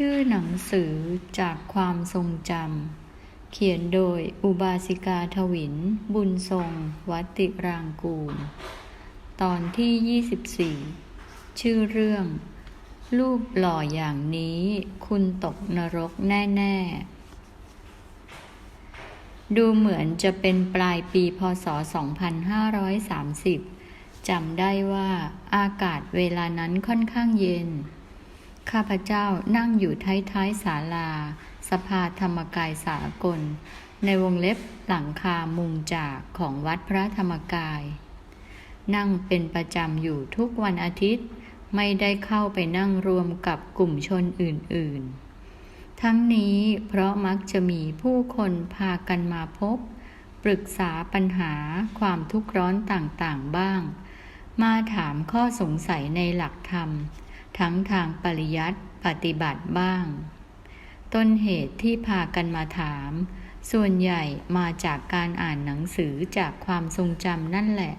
ชื่อหนังสือจากความทรงจำ เขียนโดยอุบาสิกาทวิน บุญทรง วัติรางกูล ตอนที่ 24 ชื่อเรื่อง รูปหล่ออย่างนี้คุณตกนรกแน่ ๆ ดูเหมือนจะเป็นปลายปีพศ 2530จำได้ว่าอากาศเวลานั้นค่อนข้างเย็น ข้าพเจ้านั่งอยู่ท้ายๆศาลา สภาธรรมกายสากล ในวงเล็บหลังคามุงจากของวัดพระธรรมกาย นั่งเป็นประจำอยู่ทุกวันอาทิตย์ ไม่ได้เข้าไปนั่งรวมกับกลุ่มชนอื่นๆ ทั้งนี้เพราะมักจะมีผู้คนพากันมาพบ ปรึกษาปัญหาความทุกข์ร้อนต่างๆบ้าง มาถามข้อสงสัยในหลักธรรม ทั้งทางปริยัติปฏิบัติบ้าง ต้นเหตุที่พากันมาถาม ส่วนใหญ่มาจากการอ่านหนังสือจากความทรงจำนั่นแหละ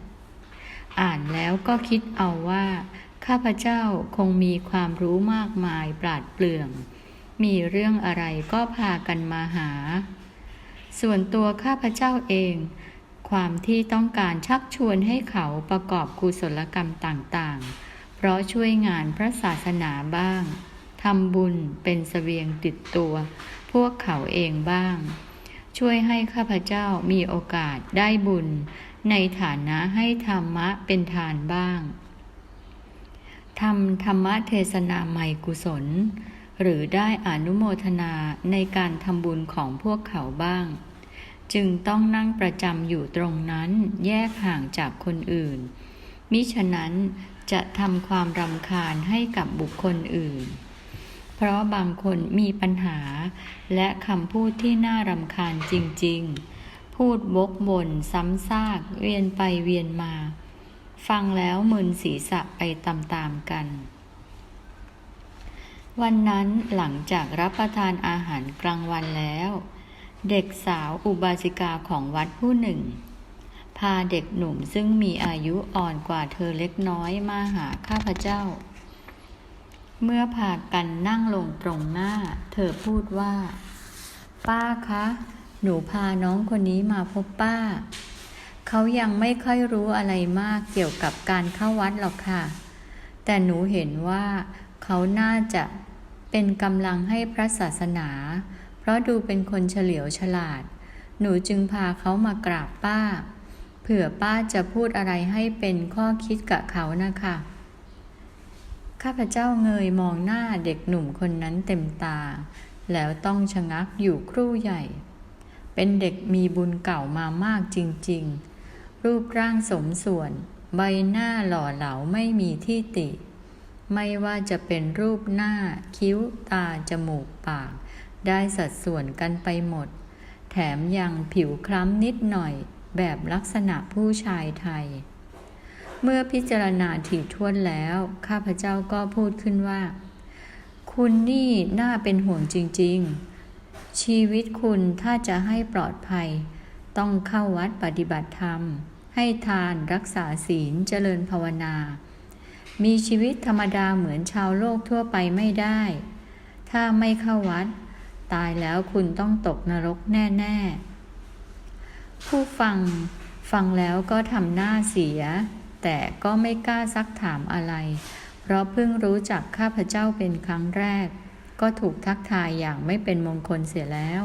อ่านแล้วก็คิดเอาว่า ข้าพเจ้าคงมีความรู้มากมายปราดเปรื่อง มีเรื่องอะไรก็พากันมาหา ส่วนตัวข้าพเจ้าเองความที่ต้องการชักชวนให้เขาประกอบกุศลกรรมต่างๆ เพราะช่วยงานพระศาสนาบ้างทำบุญเป็นสเสบียงติดตัว พวกเขาเองบ้าง ช่วยให้ข้าพเจ้ามีโอกาสได้บุญ ในฐานะให้ธรรมะเป็นทานบ้างทำธรรมะเทศนาใหม่กุศล หรือได้อนุโมทนาในการทำบุญของพวกเขาบ้าง จึงต้องนั่งประจำอยู่ตรงนั้นแยกห่างจากคนอื่น มิฉะนั้น จะทำความรำคาญให้กับบุคคลอื่น เพราะบางคนมีปัญหา และคำพูดที่น่ารำคาญจริง ๆ พูดวกบนซ้ำซากเวียนไปเวียนมา ฟังแล้วมึนศีรษะไปตามๆกัน วันนั้นหลังจากรับประทานอาหารกลางวันแล้ว เด็กสาวอุบาสิกาของวัดผู้หนึ่ง พาเด็กหนุ่มซึ่งมีอายุอ่อนกว่าเธอเล็กน้อยมาหาข้าพเจ้า เมื่อพากันนั่งลงตรงหน้า เธอพูดว่า ป้าคะ หนูพาน้องคนนี้มาพบป้า เขายังไม่ค่อยรู้อะไรมากเกี่ยวกับการเข้าวัดหรอกค่ะ แต่หนูเห็นว่าเขาน่าจะเป็นกำลังให้พระศาสนา เพราะดูเป็นคนเฉลียวฉลาด หนูจึงพาเขามากราบป้า ผื่อป้าจะพูดอะไรให้เป็นข้อคิดกับเขานะคะ ข้าพเจ้าเงยมองหน้าเด็กหนุ่มคนนั้นเต็มตา แล้วต้องชะงักอยู่ครู่ใหญ่ เป็นเด็กมีบุญเก่ามามากจริงๆ รูปร่างสมส่วน ใบหน้าหล่อเหลาไม่มีที่ติ ไม่ว่าจะเป็นรูปหน้า คิ้ว ตา จมูก ปาก ได้สัดส่วนกันไปหมด แถมยังผิวคล้ำนิดหน่อย แบบลักษณะผู้ชายไทย เมื่อพิจารณาถี่ถ้วนแล้ว ข้าพเจ้าก็พูดขึ้นว่า คุณนี่น่าเป็นห่วงจริง ๆ ชีวิตคุณถ้าจะให้ปลอดภัย ต้องเข้าวัดปฏิบัติธรรม ให้ทานรักษาศีลเจริญภาวนา มีชีวิตธรรมดาเหมือนชาวโลกทั่วไปไม่ได้ ถ้าไม่เข้าวัด ตายแล้วคุณต้องตกนรกแน่ ๆ ผู้ฟังฟังแล้วก็ทำหน้าเสีย แต่ก็ไม่กล้าซักถามอะไร เพราะเพิ่งรู้จักข้าพเจ้าเป็นครั้งแรก ก็ถูกทักทายอย่างไม่เป็นมงคลเสียแล้ว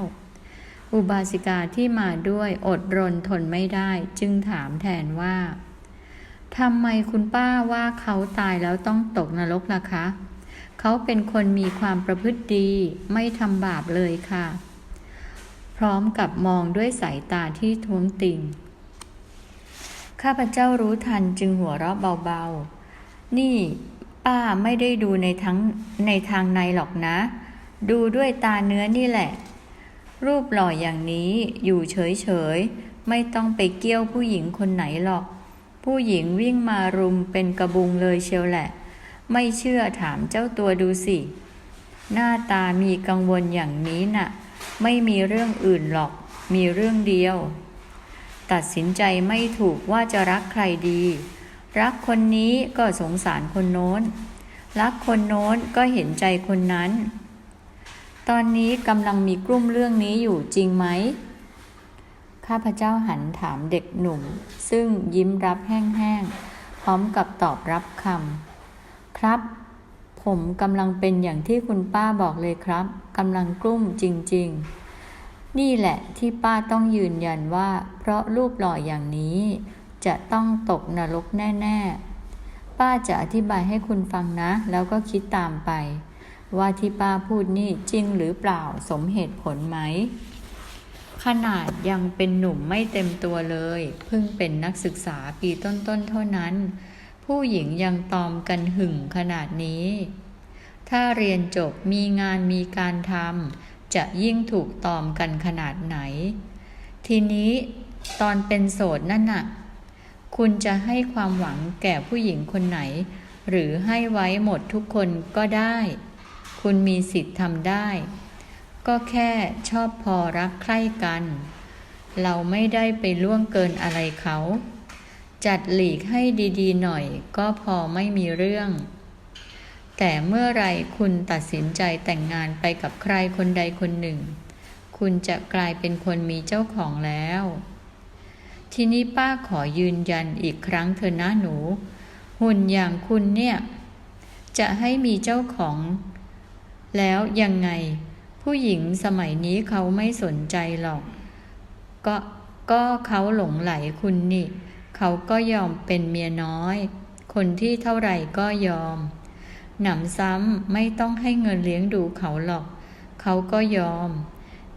อุบาสิกาที่มาด้วยอดรนทนไม่ได้จึงถามแทนว่าทำไมคุณป้าว่าเขาตายแล้วต้องตกนรกล่ะคะ เขาเป็นคนมีความประพฤติดี ไม่ทำบาปเลยค่ะ ร้อมกับมองด้วยสายตาที่ท้วงติงข้าพเจ้ารู้ทันจึงหัวเราะเบาๆ นี่ป้าไม่ได้ดูในทั้งในทางในหรอกนะ ดูด้วยตาเนื้อนี่แหละ รูปหล่ออย่างนี้อยู่เฉยๆ ไม่ต้องไปเกี้ยวผู้หญิงคนไหนหรอก ผู้หญิงวิ่งมารุมเป็นกระบุงเลยเชียวแหละ ไม่เชื่อถามเจ้าตัวดูสิ หน้าตามีกังวลอย่างนี้น่ะ ไม่มีเรื่องอื่นหรอก มีเรื่องเดียว ตัดสินใจไม่ถูกว่าจะรักใครดี รักคนนี้ก็สงสารคนโน้น รักคนโน้นก็เห็นใจคนนั้น ตอนนี้กำลังมีกลุ่มเรื่องนี้อยู่จริงไหม ข้าพเจ้าหันถามเด็กหนุ่ม ซึ่งยิ้มรับแห้งๆ พร้อมกับตอบรับคำครับ ผมกำลังเป็นอย่างที่คุณป้าบอกเลยครับกำลังกลุ้มจริง ๆ นี่แหละที่ป้าต้องยืนยันว่า เพราะรูปหล่ออย่างนี้ จะต้องตกนรกแน่ๆ ป้าจะอธิบายให้คุณฟังนะ แล้วก็คิดตามไป ว่าที่ป้าพูดนี่จริงหรือเปล่าสมเหตุผลไหม ขนาดยังเป็นหนุ่มไม่เต็มตัวเลย เพิ่งเป็นนักศึกษาปีต้นๆเท่านั้น ผู้หญิงยังตอมกันหึ่งขนาดนี้ ถ้าเรียนจบมีงานมีการทำจะยิ่งถูกตอมกันขนาดไหน ทีนี้ตอนเป็นโสดนั่นน่ะ คุณจะให้ความหวังแก่ผู้หญิงคนไหน หรือให้ไว้หมดทุกคนก็ได้ คุณมีสิทธิ์ทำได้ ก็แค่ชอบพอรักใคร่กัน เราไม่ได้ไปล่วงเกินอะไรเขา จัดหลีกให้ดีๆหน่อยก็พอไม่มีเรื่อง แต่เมื่อไรคุณตัดสินใจแต่งงานไปกับใครคนใดคนหนึ่ง คุณจะกลายเป็นคนมีเจ้าของแล้ว ทีนี้ป้าขอยืนยันอีกครั้งเถอนะหนู หุ่นอย่างคุณเนี่ย จะให้มีเจ้าของ แล้วยังไง ผู้หญิงสมัยนี้เขาไม่สนใจหรอก ก็ก็เขาหลงไหลคุณนี่ เขาก็ยอมเป็นเมียน้อย คนที่เท่าไหร่ก็ยอม หนำซ้ำไม่ต้องให้เงินเลี้ยงดูเขาหรอก เขาก็ยอม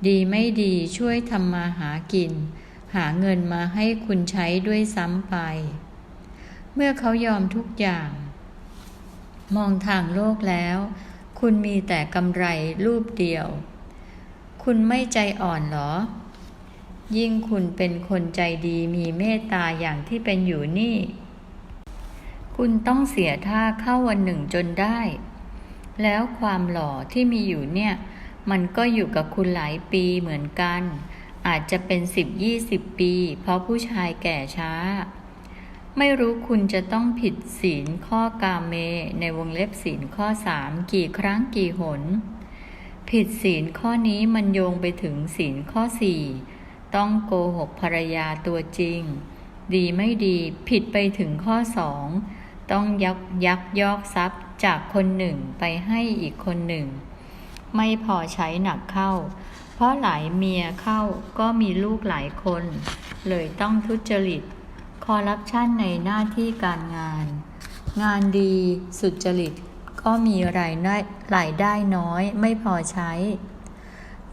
ดีไม่ดีช่วยทำมาหากิน หาเงินมาให้คุณใช้ด้วยซ้ำไป เมื่อเขายอมทุกอย่าง มองทางโลกแล้ว คุณมีแต่กำไรรูปเดียว คุณไม่ใจอ่อนเหรอ ยิ่งคุณเป็นคนใจดีมีเมตตาอย่างที่เป็นอยู่นี่ คุณต้องเสียท่าเข้าวันหนึ่งจนได้ แล้วความหล่อที่มีอยู่เนี่ย มันก็อยู่กับคุณหลายปีเหมือนกัน อาจจะเป็นสิบยี่สิบปี เพราะผู้ชายแก่ช้า ไม่รู้คุณจะต้องผิดศีลข้อกาเม ในวงเล็บศีลข้อสามกี่ครั้งกี่หน ผิดศีลข้อนี้มันโยงไปถึงศีลข้อสี่ ต้องโกหกภรรยาตัวจริง ดีไม่ดีผิดไปถึงข้อสองต้องยักยักยอกทรัพย์จากคนหนึ่งไปให้อีกคนหนึ่ง ไม่พอใช้หนักเข้า เพราะหลายเมียเข้าก็มีลูกหลายคน เลยต้องทุจริต คอร์รัปชันในหน้าที่การงาน งานดีสุจริตก็มีรายได้รายได้น้อยไม่พอใช้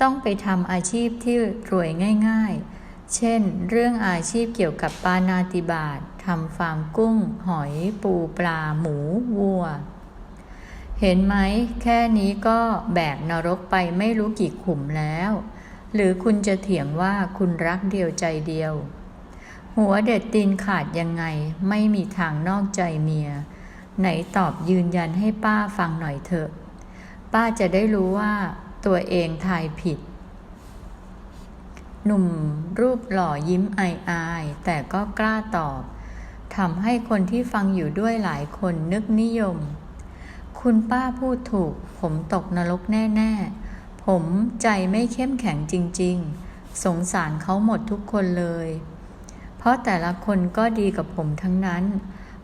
ต้องไปทำอาชีพที่รวยง่าย ๆ เช่น เรื่องอาชีพเกี่ยวกับปานาติบาตทำฟาร์มกุ้ง หอย ปูปลา หมู วัว เห็นไหม แค่นี้ก็แบกนรกไปไม่รู้กี่ขุมแล้ว หรือคุณจะเถียงว่าคุณรักเดียวใจเดียว หัวเด็ดตีนขาดยังไง ไม่มีทางนอกใจเมีย ไหนตอบยืนยันให้ป้าฟังหน่อยเถอะ ป้าจะได้รู้ว่า ตัวเองทายผิด หนุ่มรูปหล่อยิ้มอายอายๆแต่ก็กล้าตอบทำให้คนที่ฟังอยู่ด้วยหลายคนนึกนิยม คุณป้าพูดถูก ผมตกนรกแน่ ๆ ผมใจไม่เข้มแข็งจริง ๆ สงสารเขาหมดทุกคนเลย เพราะแต่ละคนก็ดีกับผมทั้งนั้น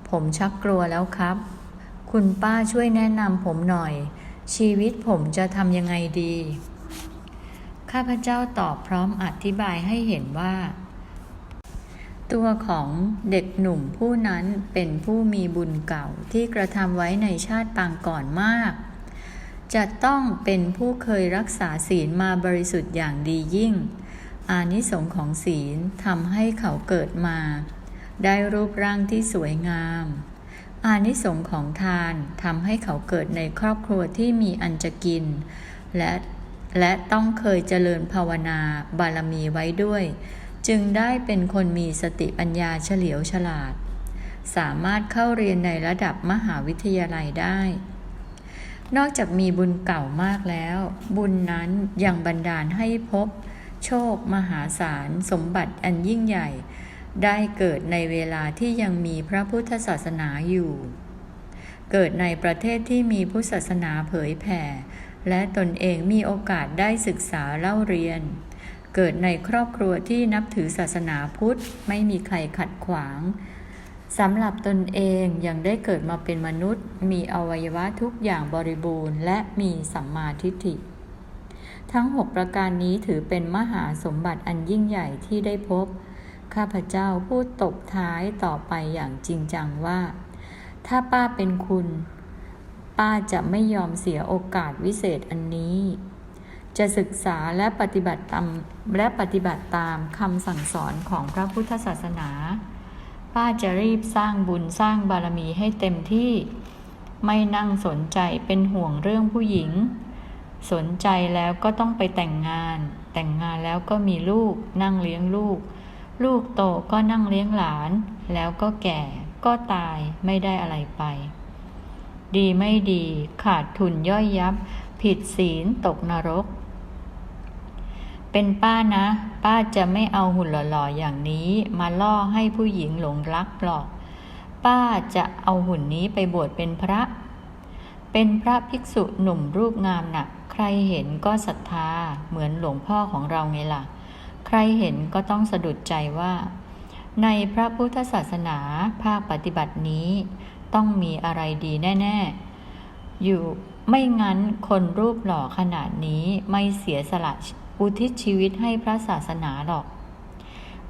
ผมชักกลัวแล้วครับ คุณป้าช่วยแนะนำผมหน่อย ชีวิตผมจะทำยังไงดี ข้าพเจ้าตอบพร้อมอธิบายให้เห็นว่า ตัวของเด็กหนุ่มผู้นั้นเป็นผู้มีบุญเก่าที่กระทำไว้ในชาติปางก่อนมาก จะต้องเป็นผู้เคยรักษาศีลมาบริสุทธิ์อย่างดียิ่ง อานิสงส์ของศีลทำให้เขาเกิดมา ได้รูปร่างที่สวยงาม อานิสงส์ของทานทำให้เขาเกิดในครอบครัวที่มีอันจะกิน และและต้องเคยเจริญภาวนาบารมีไว้ด้วย จึงได้เป็นคนมีสติปัญญาเฉลียวฉลาด สามารถเข้าเรียนในระดับมหาวิทยาลัยได้ นอกจากมีบุญเก่ามากแล้ว บุญนั้นยังบันดาลให้พบ โชคมหาศาลสมบัติอันยิ่งใหญ่ ได้เกิดในเวลาที่ยังมีพระพุทธศาสนาอยู่ เกิดในประเทศที่มีพุทธศาสนาเผยแผ่ และตนเองมีโอกาสได้ศึกษาเล่าเรียน เกิดในครอบครัวที่นับถือศาสนาพุทธไม่มีใครขัดขวางสำหรับตนเองยังได้เกิดมาเป็นมนุษย์ มีอวัยวะทุกอย่างบริบูรณ์ และมีสัมมาทิฏฐิ ทั้งหกประการนี้ถือเป็นมหาสมบัติอันยิ่งใหญ่ที่ได้พบ ข้าพเจ้าพูดตบท้ายต่อไปอย่างจริงจังว่า ถ้าป้าเป็นคุณ ป้าจะไม่ยอมเสียโอกาสวิเศษอันนี้ จะศึกษาและปฏิบัติตามและปฏิบัติตามคำสั่งสอนของพระพุทธศาสนา ป้าจะรีบสร้างบุญสร้างบารมีให้เต็มที่ ไม่นั่งสนใจเป็นห่วงเรื่องผู้หญิง สนใจแล้วก็ต้องไปแต่งงาน แต่งงานแล้วก็มีลูกนั่งเลี้ยงลูก ลูกโตก็นั่งเลี้ยงหลาน แล้วก็แก่ก็ตายไม่ได้อะไรไป ดีไม่ดีขาดทุนย่อยยับ ผิดศีลตกนรก เป็นป้านะ ป้าจะไม่เอาหุ่นหล่อๆอย่างนี้มาล่อให้ผู้หญิงหลงรักหรอก ป้าจะเอาหุ่นนี้ไปบวชเป็นพระ เป็นพระภิกษุหนุ่มรูปงามนะ่ะ ใครเห็นก็ศรัทธาเหมือนหลวงพ่อของเราไงล่ะ ใครเห็นก็ต้องสะดุดใจว่า ในพระพุทธศาสนาภาคปฏิบัตินี้ต้องมีอะไรดีแน่ ๆ อยู่ไม่งั้นคนรูปหล่อขนาดนี้ไม่เสียสละอุทิศชีวิตให้พระศาสนาหรอก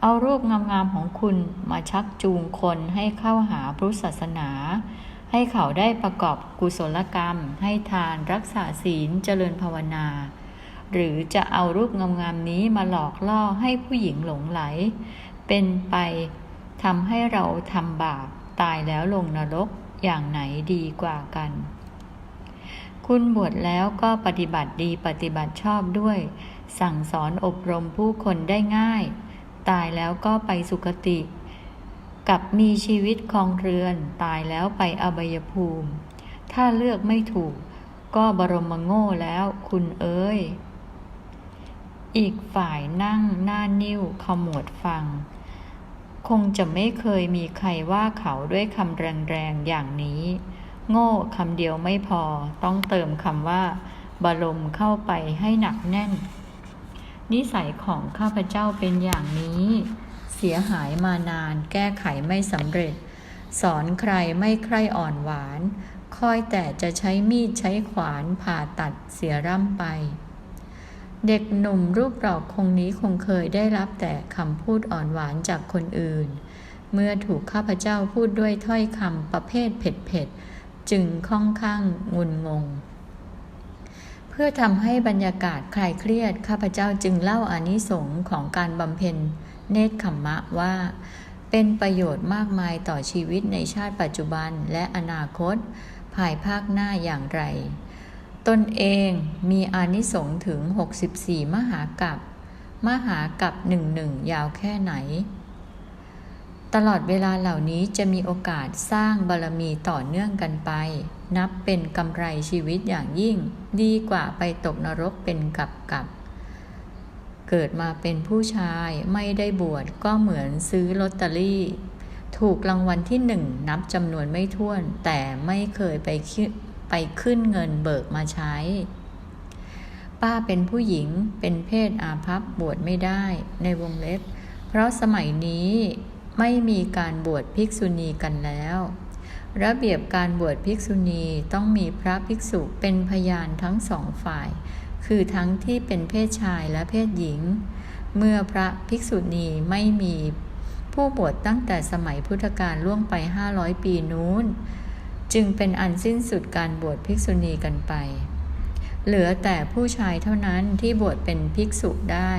เอารูปงามๆของคุณมาชักจูงคนให้เข้าหาพุทธศาสนา ให้เขาได้ประกอบกุศลกรรม ให้ทานรักษาศีลเจริญภาวนา หรือจะเอารูปงามๆนี้มาหลอกล่อให้ผู้หญิงหลงไหล เป็นไปทำให้เราทำบาปตายแล้วลงนรกอย่างไหนดีกว่ากัน คุณบวชแล้วก็ปฏิบัติดีปฏิบัติชอบด้วย สั่งสอนอบรมผู้คนได้ง่าย ตายแล้วก็ไปสุคติ กับมีชีวิตคลองเรือน ตายแล้วไปอบายภูมิ ถ้าเลือกไม่ถูก ก็บรมโง่แล้วคุณเอ้ย อีกฝ่ายนั่งหน้านิ้วขมวดฟัง คงจะไม่เคยมีใครว่าเขาด้วยคำแรงๆอย่างนี้ โง่คำเดียวไม่พอ ต้องเติมคำว่าบรมเข้าไปให้หนักแน่น นิสัยของข้าพเจ้าเป็นอย่างนี้ เสียหายมานาน แก้ไขไม่สำเร็จ สอนใครไม่ใครอ่อนหวาน คอยแต่จะใช้มีดใช้ขวานผ่าตัดเสียร่ำไป เด็กหนุ่มรูปหล่อคงนี้คงเคยได้รับแต่คำพูดอ่อนหวานจากคนอื่น เมื่อถูกข้าพเจ้าพูดด้วยถ้อยคำประเภทเผ็ดๆ จึงค่อนข้างงุนงง เพื่อทำให้บรรยากาศคลายเครียด ข้าพเจ้าจึงเล่าอานิสงส์ของการบำเพ็ญเนตรขมมะว่า เป็นประโยชน์มากมายต่อชีวิตในชาติปัจจุบันและอนาคต ภายภาคหน้าอย่างไร ตนเองมีอานิสงส์ถึง 64 มหากัปมหากัปหนึ่งหนึ่งยาวแค่ไหน ตลอดเวลาเหล่านี้จะมีโอกาสสร้างบารมีต่อเนื่องกันไป นับเป็นกำไรชีวิตอย่างยิ่ง ดีกว่าไปตกนรกเป็นกับกับ เกิดมาเป็นผู้ชายไม่ได้บวชก็เหมือนซื้อลอตเตอรี่ ถูกรางวัลที่หนึ่งนับจำนวนไม่ถ้วนแต่ไม่เคยไป ไปขึ้นเงินเบิกมาใช้ ป้าเป็นผู้หญิงเป็นเพศอาภัพบวชไม่ได้ในวงเล็บ เพราะสมัยนี้ไม่มีการบวชภิกษุณีกันแล้ว ระเบียบการบวชภิกษุณีต้องมีพระภิกษุเป็นพยานทั้งสองฝ่าย คือทั้งที่เป็นเพศชายและเพศหญิง เมื่อพระภิกษุณีไม่มีผู้บวชตั้งแต่สมัยพุทธกาลล่วงไป 500 ปีนู้น จึงเป็นอันสิ้นสุดการบวชภิกษุณีกันไป เหลือแต่ผู้ชายเท่านั้นที่บวชเป็นภิกษุได้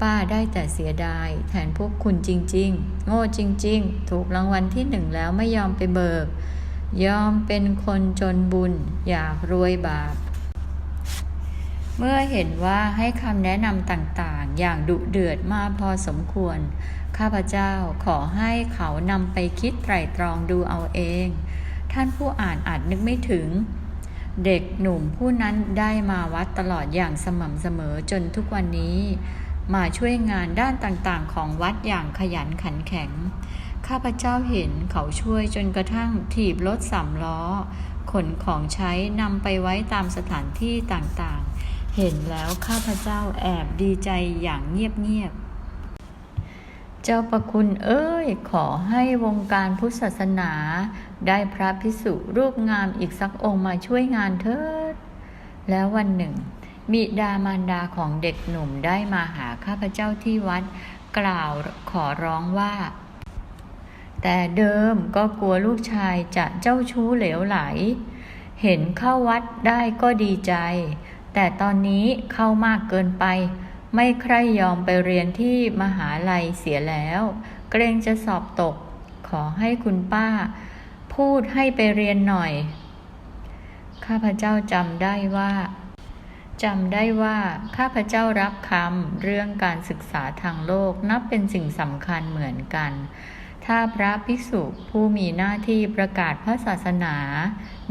ป้าได้แต่เสียดาย แทนพวกคุณจริง ๆ โง่จริง ๆ ถูกรางวัลที่หนึ่งแล้วไม่ยอมไปเบิก ยอมเป็นคนจนบุญ อยากรวยบาป เมื่อเห็นว่าให้คำแนะนำต่างๆ อย่างดุเดือดมาพอสมควร ข้าพเจ้าขอให้เขานำไปคิดไตร่ตรองดูเอาเอง ท่านผู้อ่านอาจนึกไม่ถึง เด็กหนุ่มผู้นั้นได้มาวัดตลอดอย่างสม่ำเสมอจนทุกวันนี้ มาช่วยงานด้านต่างๆ ของวัดอย่างขยันขันแข็ง ข้าพเจ้าเห็นเขาช่วยจนกระทั่งถีบรถสามล้อ ขนของใช้นำไปไว้ตามสถานที่ต่างๆ เห็นแล้วข้าพเจ้าแอบดีใจอย่างเงียบๆ เจ้าประคุณเอ้ย ขอให้วงการพุทธศาสนา ได้พระพิสุรูปงามอีกสักองค์มาช่วยงานเถิด แล้ววันหนึ่ง บิดามารดาของเด็กหนุ่มได้มาหาข้าพเจ้าที่วัด กล่าวขอร้องว่า แต่เดิมก็กลัวลูกชายจะเจ้าชู้เหลวไหล เห็นเข้าวัดได้ก็ดีใจ แต่ตอนนี้เข้ามากเกินไป ไม่ใครยอมไปเรียนที่มหาลัยเสียแล้ว เกรงจะสอบตก ขอให้คุณป้า พูดให้ไปเรียนหน่อย ข้าพเจ้าจำได้ว่าจำได้ว่าข้าพเจ้ารับคำเรื่องการศึกษาทางโลกนับเป็นสิ่งสำคัญเหมือนกัน ถ้าพระภิกษุผู้มีหน้าที่ประกาศพระศาสนา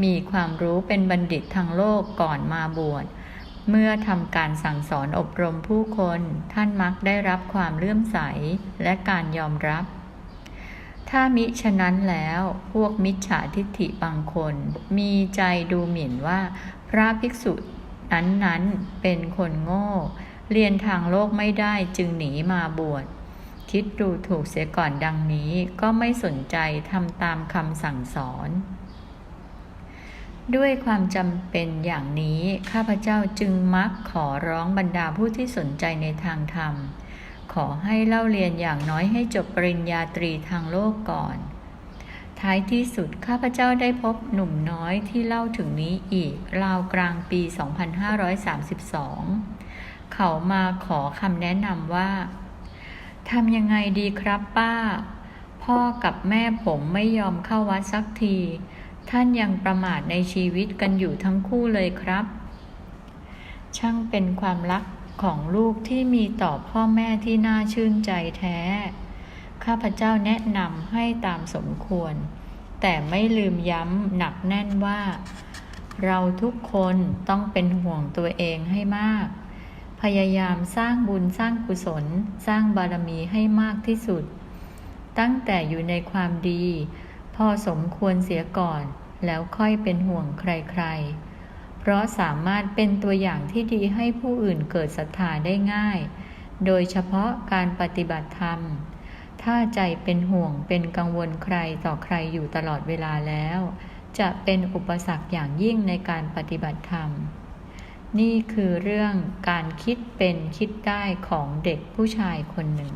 มีความรู้เป็นบัณฑิตทางโลกก่อนมาบวช เมื่อทำการสั่งสอนอบรมผู้คน ท่านมักได้รับความเลื่อมใสและการยอมรับ ถ้ามิฉะนั้นแล้วพวกมิจฉาทิฏฐิบางคน มีใจดูหมิ่นว่า พระภิกษุนั้นๆเป็นคนโง่ เรียนทางโลกไม่ได้จึงหนีมาบวชคิดดูถูกเสียก่อนดังนี้ก็ไม่สนใจทำตามคำสั่งสอน ด้วยความจำเป็นอย่างนี้ข้าพเจ้าจึงมักขอร้องบรรดาผู้ที่สนใจในทางธรรม ขอให้เล่าเรียนอย่างน้อยให้จบปริญญาตรีทางโลกก่อน ท้ายที่สุดข้าพเจ้าได้พบหนุ่มน้อยที่เล่าถึงนี้อีกราวกลางปี 2532 เขามาขอคำแนะนำว่าทำยังไงดีครับป้า พ่อกับแม่ผมไม่ยอมเข้าวัดสักที ท่านยังประมาทในชีวิตกันอยู่ทั้งคู่เลยครับ ช่างเป็นความรักของลูกที่มีต่อพ่อแม่ที่น่าชื่นใจแท้ ข้าพเจ้าแนะนำให้ตามสมควร แต่ไม่ลืมย้ำหนักแน่นว่า เราทุกคนต้องเป็นห่วงตัวเองให้มาก พยายามสร้างบุญสร้างกุศล สร้างบารมีให้มากที่สุด ตั้งแต่อยู่ในความดี อสมควรเสียก่อน แล้วค่อยเป็นห่วงใครๆ เพราะสามารถเป็นตัวอย่างที่ดีให้ผู้อื่นเกิดศรัทธาได้ง่าย โดยเฉพาะการปฏิบัติธรรม ถ้าใจเป็นห่วงเป็นกังวลใครต่อใครอยู่ตลอดเวลาแล้ว จะเป็นอุปสรรคอย่างยิ่งในการปฏิบัติธรรม นี่คือเรื่องการคิดเป็นคิดได้ของเด็กผู้ชายคนหนึ่ง